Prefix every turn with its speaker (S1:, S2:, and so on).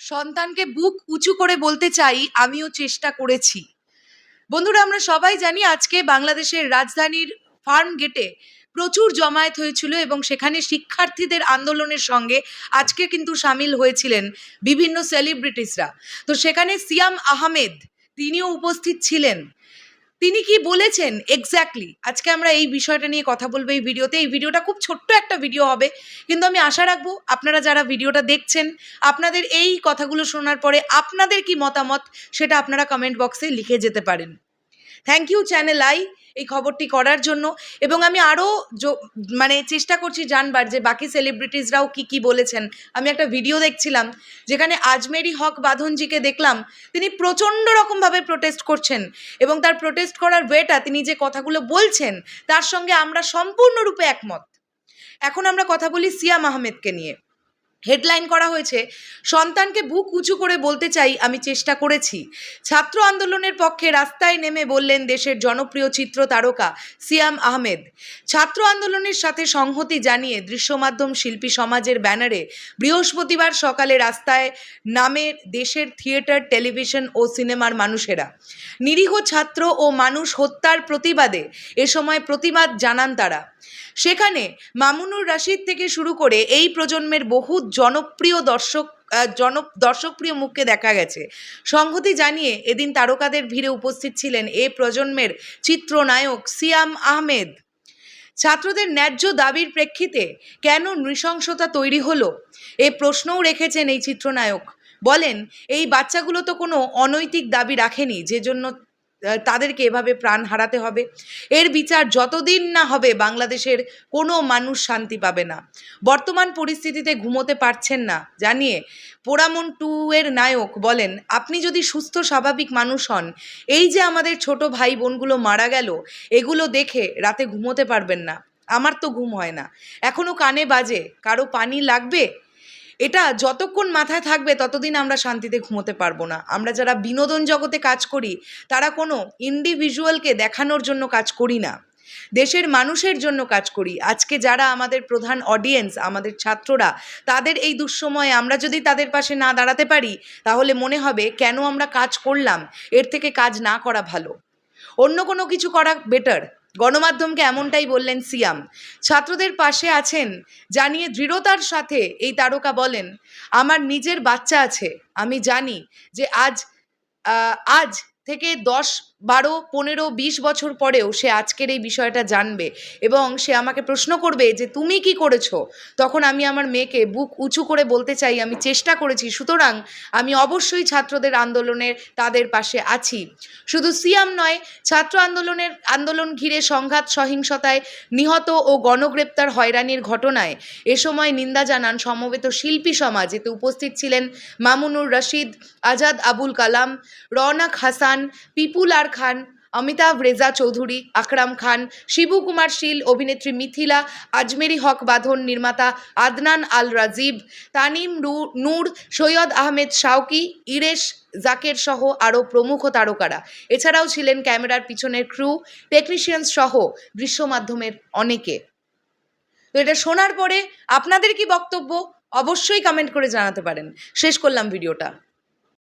S1: সন্তানকে বুক উঁচু করে বলতে চাই, আমিও চেষ্টা করেছি। বন্ধুরা, আমরা সবাই জানি আজকে বাংলাদেশের রাজধানীর ফার্ম গেটে প্রচুর জমায়েত হয়েছিল এবং সেখানে শিক্ষার্থীদের আন্দোলনের সঙ্গে আজকে কিন্তু সামিল হয়েছিলেন বিভিন্ন সেলিব্রিটিসরা তো সেখানে সিয়াম আহমেদ, তিনিও উপস্থিত ছিলেন। তিনি কি বলেছেন? এক্স্যাক্টলি আজকে আমরা এই বিষয়টা নিয়ে কথা বলব এই ভিডিওতে। এই ভিডিওটা খুব ছোট্ট একটা ভিডিও হবে। কিন্তু আমি আশা রাখব আপনারা যারা ভিডিওটা দেখছেন, আপনাদের এই কথাগুলো শোনার পরে আপনাদের কি মতামত সেটা আপনারা কমেন্ট বক্সে লিখে যেতে পারেন। থ্যাংক ইউ চ্যানেল আই এই খবরটি করার জন্য। এবং আমি আরও মানে চেষ্টা করছি জানবার যে বাকি সেলিব্রিটিসরাও কি কি বলেছেন। আমি একটা ভিডিও দেখছিলাম, যেখানে আজমেরি হক বাঁধনজিকে দেখলাম, তিনি প্রচণ্ড রকমভাবে প্রোটেস্ট করছেন। এবং তার প্রোটেস্ট করার ওয়েটা তিনি যে কথাগুলো বলছেন, তার সঙ্গে আমরা সম্পূর্ণরূপে একমত। এখন আমরা কথা বলি সিয়াম আহমেদকে নিয়ে। হেডলাইন করা হয়েছে, সন্তানকে বুক উঁচু করে বলতে চাই, আমি চেষ্টা করেছি। ছাত্র আন্দোলনের পক্ষে রাস্তায় নেমে বললেন দেশের জনপ্রিয় চিত্র তারকা সিয়াম আহমেদ। ছাত্র আন্দোলনের সাথে সংহতি জানিয়ে দৃশ্যমাধ্যম শিল্পী সমাজের ব্যানারে বৃহস্পতিবার সকালে রাস্তায় নামে দেশের থিয়েটার, টেলিভিশন ও সিনেমার মানুষেরা। নিরীহ ছাত্র ও মানুষ হত্যার প্রতিবাদে এ সময় প্রতিবাদ জানান তারা। সেখানে মামুনুর রাশিদ থেকে শুরু করে এই প্রজন্মের বহু জনপ্রিয় দর্শক জন দর্শকপ্রিয় মুখকে দেখা গেছে। সংহতি জানিয়ে এদিন তারকাদের ভিড়ে উপস্থিত ছিলেন এ প্রজন্মের চিত্রনায়ক সিয়াম আহমেদ। ছাত্রদের ন্যায্য দাবির প্রেক্ষিতে কেন নৃশংসতা তৈরি হলো? এ প্রশ্নও রেখেছেন এই চিত্রনায়ক। বলেন, এই বাচ্চাগুলো তো কোনো অনৈতিক দাবি রাখেনি যে জন্য তাদেরকে এভাবে প্রাণ হারাতে হবে। এর বিচার যতদিন না হবে, বাংলাদেশের কোনো মানুষ শান্তি পাবে না। বর্তমান পরিস্থিতিতে ঘুমোতে পারছেন না। জানিয়ে পোড়ামন টু এর নায়ক বলেন, আপনি যদি সুস্থ, স্বাভাবিক মানুষ হন, এই যে আমাদের ছোট ভাই বোনগুলো মারা গেল, এগুলো দেখে রাতে ঘুমোতে পারবেন না। আমার তো ঘুম হয় না। এখনও কানে বাজে। কারও পানি লাগবে? এটা যতক্ষণ মাথায় থাকবে ততদিন আমরা শান্তিতে ঘুমোতে পারব না। আমরা যারা বিনোদন জগতে কাজ করি, তারা কোনো ইন্ডিভিজুয়ালকে দেখানোর জন্য কাজ করি না। দেশের মানুষের জন্য কাজ করি। আজকে যারা আমাদের প্রধান অডিয়েন্স আমাদের ছাত্ররা, তাদের এই দুঃসময়ে আমরা যদি তাদের পাশে না দাঁড়াতে পারি, তাহলে মনে হবে কেন আমরা কাজ করলাম? এর থেকে কাজ না করা ভালো। অন্য কোনো কিছু করা বেটার গণমাধ্যমকে এমনটাই বললেন সিয়াম। ছাত্রদের পাশে আছেন, জানিয়ে দৃঢ়তার সাথে এই তারকা বলেন, আমার নিজের বাচ্চা আছে, আমি জানি যে আজ আজ থেকে দশ বারো, পনেরো, বিশ বছর পরেও সে আজকের এই বিষয়টা জানবে এবং সে আমাকে প্রশ্ন করবে যে তুমি কি করেছ? তখন আমি আমার মেয়েকে বুক উঁচু করে বলতে চাই, আমি চেষ্টা করেছি, সুতরাং আমি অবশ্যই ছাত্রদের আন্দোলনের তাদের পাশে আছি। শুধু সিয়াম নয়, ছাত্র আন্দোলনের, আন্দোলন ঘিরে সংঘাত, সহিংসতায় নিহত ও গণগ্রেপ্তার হয়রানির ঘটনায় এ সময় নিন্দা জানান সমবেত শিল্পী সমাজ এতে উপস্থিত ছিলেন মামুনুর রশিদ, আজাদ আবুল কালাম, রওনাক হাসান, পিপুল আর খান, অমিতাভ রেজা চৌধুরী, আকরাম খান, শিবু কুমার শীল, অভিনেত্রী মিথিলা, আজমেরি হক বাঁধন নির্মাতা আদনান আল রাজীব, তানিম নূর, সৈয়দ আহমেদ শাওকি, ইরেশ জাকের সহ আরও প্রমুখ তারকারা। এছাড়াও ছিলেন ক্যামেরার পিছনের ক্রু টেকনিশিয়ানস সহ দৃশ্য মাধ্যমের অনেকে। তো এটা শোনার পরে আপনাদের কি বক্তব্য? অবশ্যই কমেন্ট করে জানাতে পারেন। শেষ করলাম ভিডিওটা।